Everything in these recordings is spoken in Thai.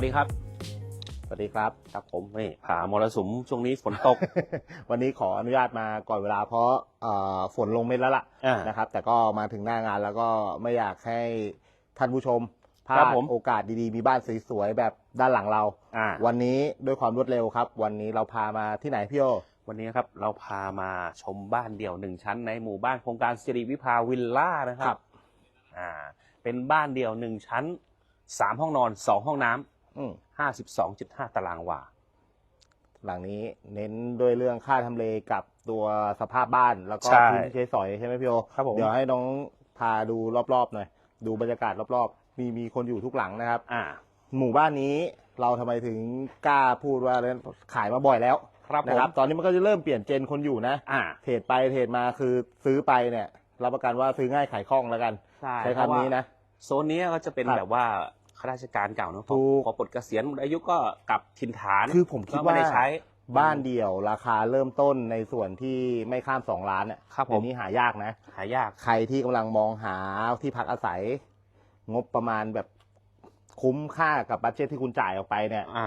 วัสดีครับ สวัสดีครับครับผมนี่ผ่ามรสุมช่วงนี้ฝนตก วันนี้ขออนุญาตมาก่อนเวลาเพราะเอ่อฝนลงเม็ดแล้วล่ะอ่านะครับ แต่ก็มาถึงหน้างานแล้วก็ไม่อยากให้ท่านผู้ชมพลาครัดบผม โอกาสดีๆ มีบ้านสวยๆแบบด้านหลังเรา อ่าวันนี้ด้วยความรวดเร็วครับ วันนี้เราพามาที่ไหนพี่โอวันนี้ครับเราพามาชมบ้านเดี่ยวหนึ่งชั้นในหมู่บ้านโครงการสิริวิภาวิลล่านะครับอ่าเป็นบ้านเดี่ยวหนึ่งชั้นสามห้องนอนสองห้องน้อืมำ ห้าสิบสองจุดห้าตารางวาหลังนี้เน้นด้วยเรื่องค่าทำเลกับตัวสภาพบ้านแล้วก็ใช่พื้นที่ใช้สอยใช่ไหมพี่โอครับผม เดี๋ยวให้น้องพาดูรอบๆหน่อย ดูบรรยากาศรอบๆ มีมีคนอยู่ทุกหลังนะครับ อ่า หมู่บ้านนี้เราทำไมถึงกล้าพูดว่าขายมาบ่อยแล้วครับผนะมครับตอนนี้มันก็จะเริ่มเปลี่ยนเจนคนอยู่นะ อ่าเทรดไปเทรดมาคือซื้อไปเนี่ยรับประกันว่าซื้อง่ายขายคล่องแล้วกัน ใช่ใช้คำนี้นะ โซนนี้ก็จะเป็นครับ แบบว่า ข้าราชการเก่าเนอะพอถูก พอปลดเกษียณหมดอายุก็กลับถิ่นฐานคือผมคิดก็ไม่ว่าได้ใช้ บ้านเดี่ยวราคาเริ่มต้นในส่วนที่ไม่ข้ามสองล้านเนี่ยครับผม เดี๋ยวนี้หายากนะ หายาก ใครที่กำลังมองหาที่พักอาศัย งบประมาณแบบคุ้มค่ากับบัตเจตที่คุณจ่ายออกไปเนี่ย อ่า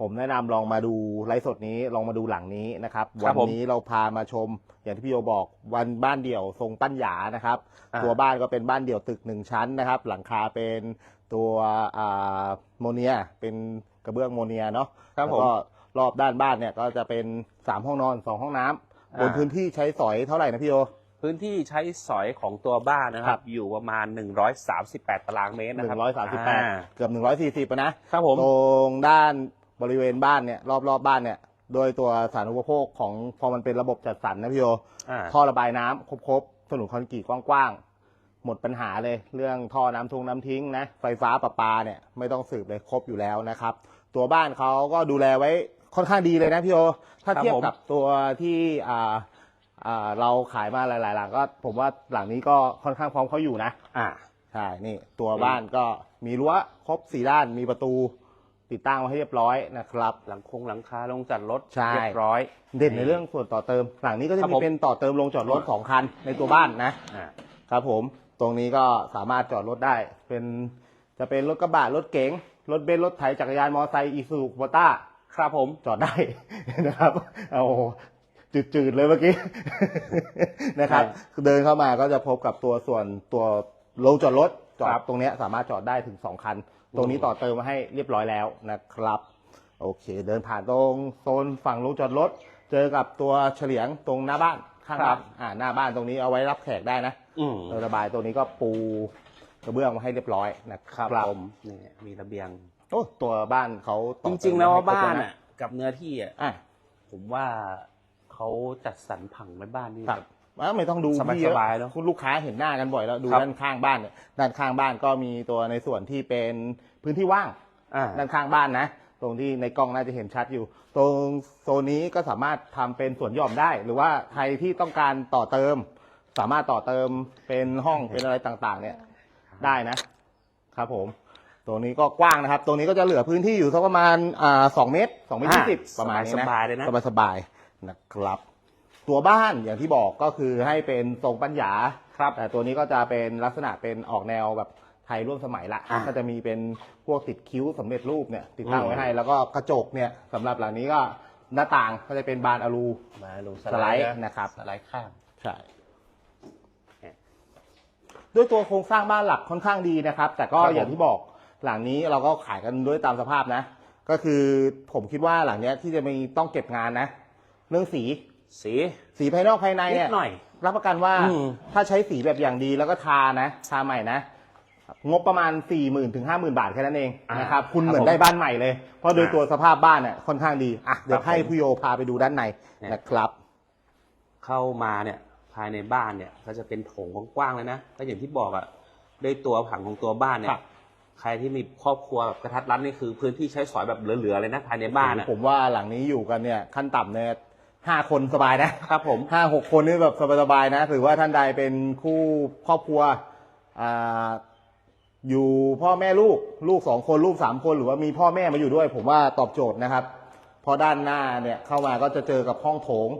ผมแนะนำลองมาดูไลฟ์สดนี้ลองมาดูหลังนี้นะครับ ครัวับผมนี้เราพามาชม อย่างที่พี่โยบอกวันบ้านเดี่ยวทรงปั้นหยานะครับ อ่า ตัวบ้านก็เป็นบ้านเดี่ยวตึกหนึ่งชั้นนะครับ หลังคาเป็นตัวอ่าโมเนียเป็นกระเบื้องโมเนียเนาะ ครับแล้วผมก็รอบด้านบ้านเนี่ยก็จะเป็นสามห้องนอนสองห้องน้ำอ่า บนพื้นที่ใช้สอยเท่าไหร่นะพี่โย พื้นที่ใช้สอยของตัวบ้านนะคครัรับ บ อยู่ประมาณ 138 ตารางเมตรหนะนึ่ครับงร้อยสามสิบแปดอ่าเกือบหนึ่งร้อยสี่สิบนะ ครับผม ตรงด้าน บริเวณบ้านเนี่ยรอบรอบๆบ้านเนี่ย โดยตัวสาธารณูปโภคของพอมันเป็นระบบจัดสรรนะพี่โยอ่า ท่อระบายน้ำครบๆถนนคอนกรีตกว้างๆ หมดปัญหาเลย เรื่องท่อน้ำทงน้ำทิ้งนะ ไฟฟ้าประปาเนี่ยไม่ต้องสืบเลยครบอยู่แล้วนะครับ ตัวบ้านเขาก็ดูแลไว้ค่อนข้างดีเลยนะพี่โอถ้าครับเทียบผม กับตัวที่อ่าอ่าเราขายมาหลายๆหลังก็ผมว่าหลังนี้ก็ค่อนข้างพร้อมเขาอยู่นะ อ่า ใช่ นี่ตัวบ้านก็มีรั้วครบสี่ด้าน มีประตู ติดตั้งไว้ให้เรียบร้อยนะครับ หลังคงหลังคาลงจัดรถใช่ เรียบร้อย เด่นในเรื่องส่วนต่อเติม หลังนี้ก็คจะรับมีผม เป็นต่อเติมลงจอดรถสองคันในตัวบ้านนะ อ่า ครับผมตรงนี้ก็สามารถจอดรถได้ เป็นจะเป็นรถกระบะรถเก๋งรถเบนซ์รถไถจักรยานมอเตอร์ไซค์อีซูคูปต้าครับผมจอดได้ นะครับเอาจืดๆเลยเมื่อกี้ นะครับ เดินเข้ามาก็จะพบกับตัวส่วนตัวโรงจอดรถจอดครับ ตรงเนี้ยสามารถจอดได้ถึงสองคัน ตรงนี้อืมต่อเติมมาให้เรียบร้อยแล้วนะครับ โอเค เดินผ่านตรงโซนฝั่งโรงจอดรถ เจอกับตัวเฉลียงตรงหน้าบ้านข้างบ้านอ่าหน้าบ้านตรงนี้เอาไว้รับแขกได้นะอืม เออระบายตัวนี้ก็ปูกระเบื้องมาให้เรียบร้อยนะคครัรับบผมนี่มีระเบียง โอ้ตัวบ้านเขาต่จอเติมริง ๆ แล้วให้ครบ้านเลยะอะ กับเนื้อที่อะ อะ ผมว่าเขาจัดสรรผังไว้บ้านนี่ครับแบบอะ ไม่ต้องดูสบายที่เยอะสบายเนอะคุณลูกค้าเห็นหน้ากันบ่อยแล้วดูครับ ด้านข้างบ้านเนี่ยด้านข้างบ้านก็มีตัวในส่วนที่เป็นพื้นที่ว่าง อ่า ด้านข้างบ้านนะ ตรงที่ในกล้องน่าจะเห็นชัดอยู่ ตรงโซนนี้ก็สามารถทำเป็นสวนหย่อมได้ หรือว่าใครที่ต้องการต่อเติม สามารถต่อเติมเป็นห้องเป็นอะไรต่างๆ เนี่ยได้นะครับผม ตรงนี้ก็กว้างนะครับ ตรงนี้ก็จะเหลือพื้นที่อยู่สักประมาณอ่าสองเมตรสองเมตรยี่สิบอ่าประมาณนี้นะสบายๆเลยนะ สบายสบายๆนะครับ ตัวบ้านอย่างที่บอกก็คือให้เป็นทรงปัญญาครับ แต่ตัวนี้ก็จะเป็นลักษณะเป็นออกแนวแบบไทยร่วมสมัยละอ่าก็จะมีเป็นพวกติดคิ้วสำเร็จรูปเนี่ยติดตั้งอืมไว้ให้ แล้วก็กระจกเนี่ยสำหรับหลังนี้ก็หน้าต่างก็จะเป็นบานอลูมาลงสไลด์นะครับสไลด์ข้างใช่ด้วยตัวโครงสร้างบ้านหลักค่อนข้างดีนะครับ แต่ก็ครับผมอย่างที่บอกหลังนี้เราก็ขายกันด้วยตามสภาพนะ ก็คือผมคิดว่าหลังเนี้ยที่จะมีต้องเก็บงานนะ เรื่องสี สี สีภายนอกภายในนิเนี่ยดหน่อย รับประกันว่าอืม ถ้าใช้สีแบบอย่างดีแล้วก็ทานะทาใหม่นะงบประมาณ4ี่หมื่นถึงห้าหมื่นบาทแค่นั้นเองอ่านนะครับคุณครับเหมือนได้บ้านใหม่เลย เพราะโดยอ่าตัวสภาพบ้านเนี่ยค่อนข้างดีอะเดี๋ยวครับให้ผมผู้โยพาไปดูด้านในเนี่ย นะครับ เข้ามาเนี่ยภายในบ้านเนี่ยก็จะเป็นโถงกว้างๆเลยนะก็อย่างที่บอกอะด้วยตัวผังของตัวบ้านเนี่ครัยบ ใครที่มีครอบครัวแบบกระทัดรัดนี่คือพื้นที่ใช้สอยแบบเหลือๆเลยนะภายในบ้านอะ ผมว่าหลังนี้อยู่กันเนี่ยขั้นต่ำเนี่ย ห้าคนสบายนะครับผมห้าหกคนนี่แบบสบายๆนะถือว่าท่านใดเป็นคู่ครอบครัวอ่าอยู่พ่อแม่ลูกลูกสองคนลูกสามคนหรือว่ามีพ่อแม่มาอยู่ด้วย ผมว่าตอบโจทย์นะครับเพราะด้านหน้าเนี่ยเข้ามาก็จะเจอกับห้องโถง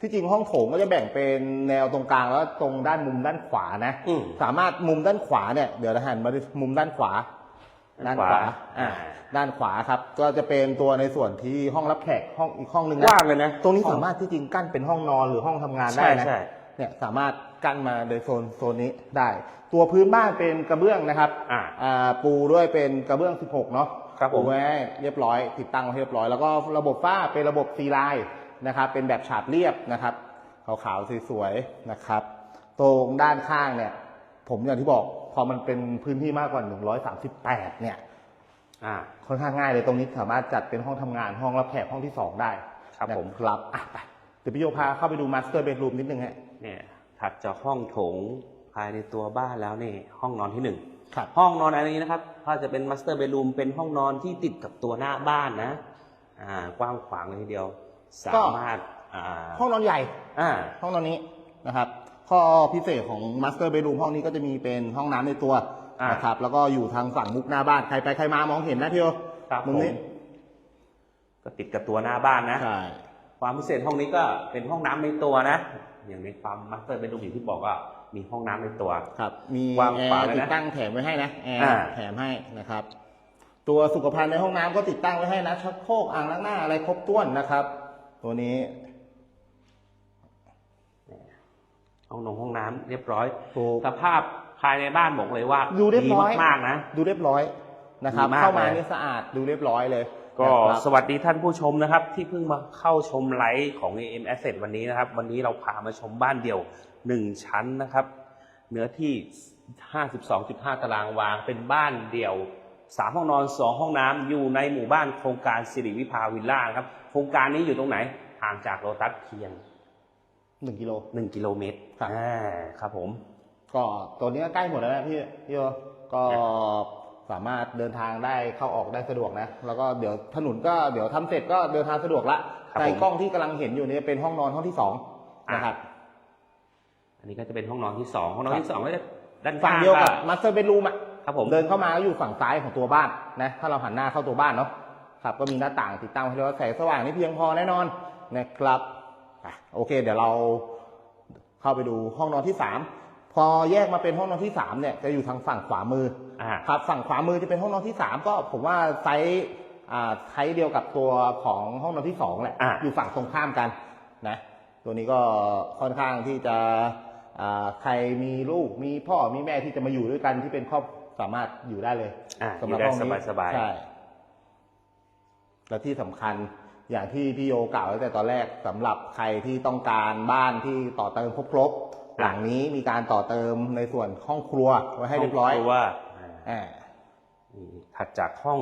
ที่จริงห้องโถงก็จะแบ่งเป็นแนวตรงกลางแล้วตรงด้านมุมด้านขวานะ อืม สามารถมุมด้านขวาเนี่ยเดี๋ยวเราหันมาดูมุมด้านขวา ด้านขขวาวาอ่าด้านขวาครับ ก็จะเป็นตัวในส่วนที่ห้องรับแขกห้องอีกห้องหนึ่งกนะว้างเลยนะตรงนี้สามารถที่จริงกั้นเป็นห้องนอนหรือห้องทำงานได้ใช่นะใช่เนี่ยสามารถกั้นมาโดยโซนโซนนี้ได้ ตัวพื้นบ้านเป็นกระเบื้องนะครับอ่าอ่าปูด้วยเป็นกระเบื้อง 16 เนาะครับผมปูไว้ให้เรียบร้อย ติดตั้งไว้ให้เรียบร้อย แล้วก็ระบบฝ้าเป็นระบบซีไลน์นะครับเป็นแบบฉาบเรียบนะครับขาวๆสวยๆนะครับ ตรงด้านข้างเนี่ย ผมอย่างที่บอก พอมันเป็นพื้นที่มากกว่า 138 เนี่ยอ่าค่อนข้างง่ายเลยตรงนี้สามารถจัดเป็นห้องทำงานห้องรับแขกห้องที่2ได้ครับผมนะครับอะไปเดี๋ยวพี่โยพาเข้าไปดูมาสเตอร์เบดรูมนิดนึงฮะเนี่ยถัดจากห้องโถงภายในตัวบ้านแล้วนี่ห้องนอนที่หนึ่งครับห้องนอนอันนี้นะครับ ถ้าจะเป็นมาสเตอร์เบดรูมเป็นห้องนอนที่ติดกับตัวหน้าบ้านนะอ่ากว้างขวางเลยทีเดียว สามารถอ่าห้องนอนใหญ่อ่าห้องนอนนี้นะครับ ข้อพิเศษของมาสเตอร์เบดรูมห้องนี้ก็จะมีเป็นห้องน้ำในตัวอ่าน นะครับ แล้วก็อยู่ทางฝั่งมุกหน้าบ้านใครไปใครมามองเห็นนะพี่โยครับมุมนี้ผมก็ติดกับตัวหน้าบ้านนะ ใช่ความพิเศษห้องนี้ก็เป็นห้องน้ำในตัวนะ อย่างในความมาสเตอร์เบดรูมอย่างที่บอกว่ามีห้องน้ำในตัว ครับ มีกว้างแอขวางร์เลยนะติดตั้งแถมไว้ให้นะแอร์อ่าแถมให้นะครับ ตัวสุขภัณฑ์ในห้องน้ำก็ติดตั้งไว้ให้นะชักโครกอ่างล้างหน้าอะไรครบถ้วนนะครับ ตัวนี้ ห้องนงห้องน้ำเรียบร้อยถูกสภาพภายในบ้านบอกเลยว่าดูเรียบร้อยมากๆนะ ดูเรียบร้อยนะครับดีมากเข้ามาเลยนี่สะอาดดูเรียบร้อยเลย ก็นะครับสวัสดีท่านผู้ชมนะครับ ที่เพิ่งมาเข้าชมไลฟ์ของ AM Asset วันนี้นะครับ วันนี้เราพามาชมบ้านเดี่ยว 1 ชั้นนะครับ เนื้อที่ 52.5 ตารางวาเป็นบ้านเดี่ยว3ห้องนอน2ห้องน้ำอยู่ในหมู่บ้านโครงการสิริวิภาวิลล่านะครับ โครงการนี้อยู่ตรงไหนห่างจากโลตัสเพียง หนึ่งกิโล1กิโลเมตรครับอ่าครับผม ก็ตัวนี้ก็ใกล้หมดแล้วนะพี่พี่โยก็สามารถเดินทางได้เข้าออกได้สะดวกนะ แล้วก็เดี๋ยวถนนก็เดี๋ยวทำเสร็จก็เดินทางสะดวกละครับในผมกล้องที่กำลังเห็นอยู่เนี่ยเป็นห้องนอนห้องที่สองนะครับอันนี้ก็จะเป็นห้องนอนที่2ห้องนอนที่2ก็จะด้านฝั่งข้างเดียวกับก็มาสเตอร์เบดรูมอะครับผมเดินเข้ามาก็อยู่ฝั่งซ้ายของตัวบ้านนะถ้าเราหันหน้าเข้าตัวบ้านเนาะครับก็มีหน้าต่างติดตั้งให้เรียกว่าแสงสว่างนี่เพียงพอแน่นอนนะครับ อะโอเค เดี๋ยวเราเข้าไปดูห้องนอนที่สามพอแยกมาเป็นห้องนอนที่สามเนี่ยจะอยู่ทางฝั่งขวามืออ่าครับฝั่งขวามือจะเป็นห้องนอนที่สามก็ผมว่าไซส์อ่าไซส์เดียวกับตัวของห้องนอนที่สองแหละอ่าอยู่ฝั่งตรงข้ามกันนะตัวนี้ก็ค่อนข้างที่จะอ่าใครมีลูกมีพ่อมีแม่ที่จะมาอยู่ด้วยกันที่เป็นครอบสามารถอยู่ได้เลย อ่าสำหรับอยู่ได้ห้องนี้สบายๆใช่ และที่สำคัญ อย่างที่พี่โยกล่าวไว้แต่ตอนแรกสำหรับใครที่ต้องการบ้านที่ต่อเติมครบๆหลังนี้มีการต่อเติมในส่วนห้องครัวไว้ให้เรียบร้อยห้งครัวอ่านี่ถัดจากห้อง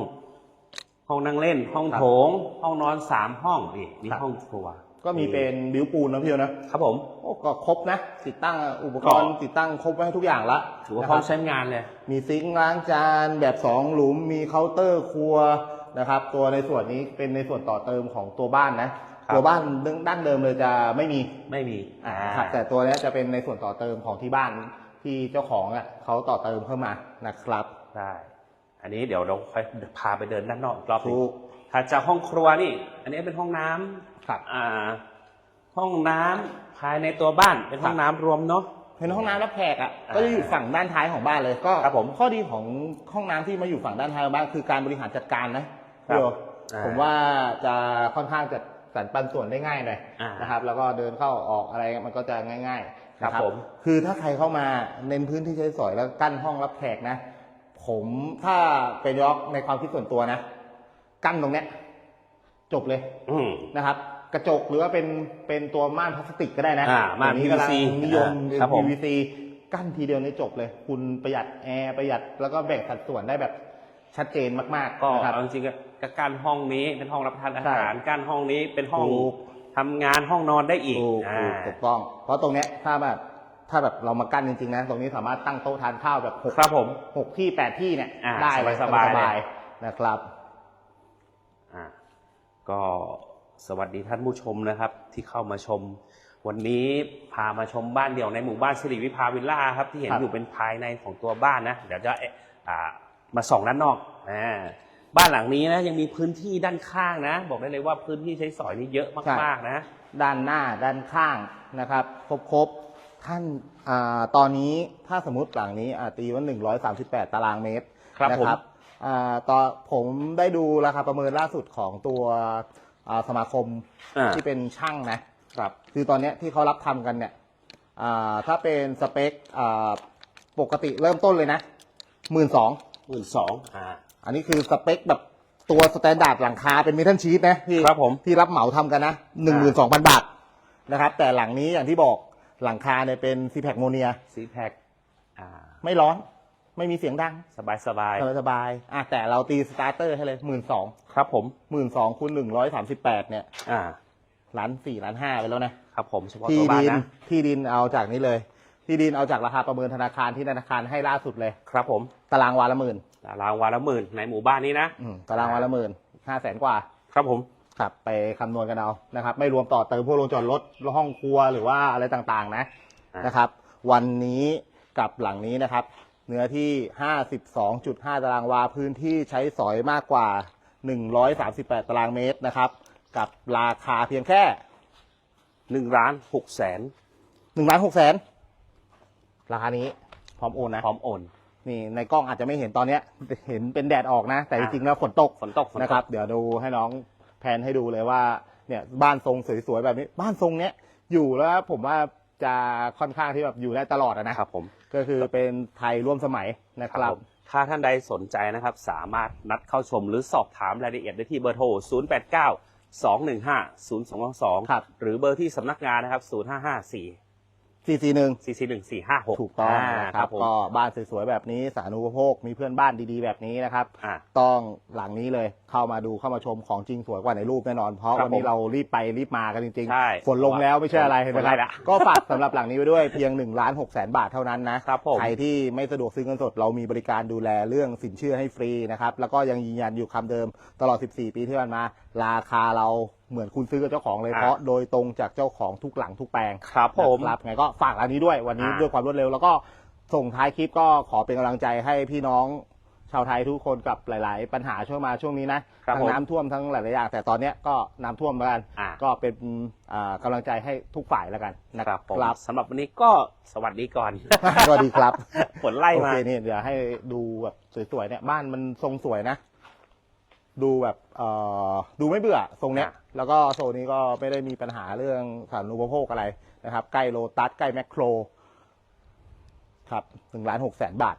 ห้องนั่งเล่น ห้องครับโถง ห้องนอนสามห้องนี่นี่ครับห้องครัว ก็มีเป็นบิวปูนนะพี่โยนะครับผมโอ้ก็ครบนะติดตั้งอุปกรณ์ก็ติดตั้งครบไว้ให้ทุกอย่างละถือว่านะพร้อมคบใช้งานเลย มีซิงค์ล้างจานแบบสองหลุมมีเคาน์เตอร์ครัว นะครับ ตัวในส่วนนี้เป็นในส่วนต่อเติมของตัวบ้านนะ ครับ ตัวบ้านด้านเดิมเลยจะไม่มีไม่มีอ่าครับแต่ตัวเนี้ยจะเป็นในส่วนต่อเติมของที่บ้านที่เจ้าของอะเขาต่อเติมเข้ามานะครับได้อันนี้เดี๋ยวเราค่อยพาไปเดินด้านนอกอีกรอบหนึงถูกถัดจากห้องครัวนี่ อันนี้เป็นห้องน้ำครับ อ่า ห้องน้ำภายในตัวบ้านเป็นห้องน้ำรวมเนาะเป็นห้องน้ำรับแขกอะอ่าก็จะอยู่ฝั่งด้านท้ายของบ้านเลยก็ครับผม ข้อดีของห้องน้ำที่มาอยู่ฝั่งด้านท้ายของบ้านคือการบริหารจัดการนะ ครับเดี๋ยวอ่า ผมว่าจะค่อนข้างจะสรรปันส่วนได้ง่ายหน่อยอ่านนะครับ แล้วก็เดินเข้าออกอะไรมันก็จะง่ายๆครับนะผม คือถ้าใครเข้ามาเน้นพื้นที่ใช้สอยแล้วกั้นห้องรับแขกนะ ผมถ้าเป็นยอกในความคิดส่วนตัวนะ กั้นตรงเนี้ยจบเลย อืม นะครับกระจกหรือว่าเป็นเป็นตัวม่านพลาสติกก็ได้นะอ่าม่านเดี๋ยวกำลัง PVC นิยมอ่าครับผม PVC กั้นทีเดียวในจบเลย คุณประหยัดแอร์ประหยัดแล้วก็แบ่งสัดส่วนได้แบบชัดเจนมากๆก็นะครับ เอาจริงๆ ก็ก็กั้นห้องนี้เป็นห้องรับประทานอาใช่หารกั้นห้องนี้เป็นห้องถูกทำงานห้องนอนได้อีกถูกอ่า ถูกถูกต้อง เพราะตรงเนี้ยถ้าแบบถ้าแบบเรามากั้นจริงๆนะตรงนี้สามารถตั้งโต๊ะทานข้าวแบบหกครับผมหกที่แปดที่เนี่ยอ่าได้เลยสบายๆสบายๆนะครับ อ่าก็สวัสดีท่านผู้ชมนะครับที่เข้ามาชม วันนี้พามาชมบ้านเดี่ยวในหมู่บ้านสิริวิภาวิลล่าครับที่เห็นครับ อยู่เป็นภายในของตัวบ้านนะ เดี๋ยวจะเอ่ออ่ามาส่องด้านนอกอ่า บ้านหลังนี้นะยังมีพื้นที่ด้านข้างนะ บอกได้เลยว่าพื้นที่ใช้สอยนี่เยอะมากๆนะ ด้านหน้าด้านข้างนะครับ ครบครบท่านอาตอนนี้ถ้าสมมติหลังนี้อาตีว่า 138 ตารางเมตรครับนะผมครับอ่าตอนผมได้ดูราคาประเมินล่าสุดของตัวอ่าสมาคมอ่า ที่เป็นช่างนะครับ คือตอนเนี้ยที่เขารับทำกันเนี่ยอ่าถ้าเป็นสเปคอ่าปกติเริ่มต้นเลยนะหมื่นสอง หมื่นสองอ่า อันนี้คือสเปคแบบตัวสแตนดาร์ดหลังคาเป็นเมทัลชีตนะที่ครับผม ที่รับเหมาทำกันนะหนึ่งหมื่นสองพันบาทนะครับ แต่หลังนี้อย่างที่บอกหลังคาเนี่ยเป็นซีแพคโมเนีย ซีแพคอ่า ไม่ร้อน ไม่มีเสียงดัง สบายสบายสบายสบายๆอะแต่เราตีสตาร์เตอร์ให้เลยหมื่นสองครับผม หมื่นสองคูณหนึ่งร้อยสามสิบแปดเนี่ยอ่า ล้านสี่ล้านห้าไปแล้วนะ ครับผมเฉพาะที่ตัวบ้านดินนะที่ดินเอาจากนี้เลย ที่ดินเอาจากราคาประเมินธนาคารที่ธนาคารให้ล่าสุดเลย ครับผม ตารางวาละหมื่น ตารางวาละหมื่นในหมู่บ้านนี้นะอืมตารางวาละหมื่นห้าแสนกว่า ครับผม ครับ ไปคำนวณกันเอานะครับ ไม่รวมต่อเติมพวกโรงจอดรถห้องครัวหรือว่าอะไรต่างๆนะอ่าน นะครับ วันนี้กับหลังนี้นะครับ เนื้อที่ 52.5 ตารางวาพื้นที่ใช้สอยมากกว่า 138 ตารางเมตรนะครับ กับราคาเพียงแค่หนึ่งล้านหกแสน1ล้าน6แสนราคานี้พร้อมโอนนะ พร้อมโอน นี่ในกล้องอาจจะไม่เห็นตอนเนี้ย เห็นเป็นแดดออกนะ แต่จอ่าริงๆแล้วฝนตกฝนตกฝนตก นะครับ เดี๋ยวดูให้น้องแพนให้ดูเลยว่าเนี่ยบ้านทรงสวยๆแบบนี้ บ้านทรงเนี้ยอยู่แล้วผมว่าจะค่อนข้างที่แบบอยู่ได้ตลอดอะนะ ครับผม ก็คือเป็นไทยร่วมสมัยนะครับผมถ้าท่านใดสนใจนะครับ สามารถนัดเข้าชมหรือสอบถามรายละเอียดได้ที่เบอร์โทร 0 8 9 2 1 5 0 2 2 ครับหรือเบอร์ที่สำนักงานนะครับ 0 5 5 4 ซีซีหนึ่ง4 4 1 4 5 6ถูกต้องานะครับผมก็บ้านสวยๆแบบนี้สาธารณูปโภค มีเพื่อนบ้านดีๆแบบนี้นะครับ อ่า ต้องหลังนี้เลยเข้ามาดูเข้ามาชมของจริงสวยกว่าในรูปแน่นอน เพราะครับวันนี้ผมเรารีบไปรีบมากันจริงใช่ฝนลงแล้วไม่ใช่อะไรฝนเห็นไหมฝนคไล่รับละก็ฝากสำหรับหลังนี้ไว้ด้วยเพียง1นึ่งล้านหกแสนบาทเท่านั้นนะครับผม ใครที่ไม่สะดวกซื้อเงินสดเรามีบริการดูแลเรื่องสินเชื่อให้ฟรีนะครับแล้วก็ยังยืนยันอยู่คำเดิมตลอด 14 ปีที่ผ่านมา ราคาเราเหมือนคุณซื้อกับเจ้าของเลยอะ เพราะโดยตรงจากเจ้าของทุกหลังทุกแปลงครับผม นะครับไงก็ฝากอันนี้ด้วยวันนี้อ่า ด้วยความรวดเร็ว แล้วก็ส่งท้ายคลิปก็ขอเป็นกำลังใจให้พี่น้องชาวไทยทุกคนกับหลาย ๆ ปัญหาช่วงมาช่วงนี้นะครับทั้ผงมน้ำท่วมทั้งหลาย ๆ อย่างแต่ตอนเนี้ยก็น้ำท่วมเหมือนกัน อ่าก็เป็นอ่ากำลังใจให้ทุกฝ่ายแล้วกันนะคครัรับบผมครับสำหรับวันนี้ก็สวัสดีก่อน สวัสดีครับฝนไล่โอมา เคนี่เดี๋ยวให้ดูแบบสวยๆเนี่ยบ้านมันทรงสวยนะ ดูแบบเอ่อดูไม่เบื่อทรงเนี้ยอะแล้วก็โซนนี้ก็ไม่ได้มีปัญหาเรื่องสาธารณูปโภคอะไรนะครับ ใกล้โลตัสใกล้แมคโคร ครับหนึ่งล้านหกแสนบาท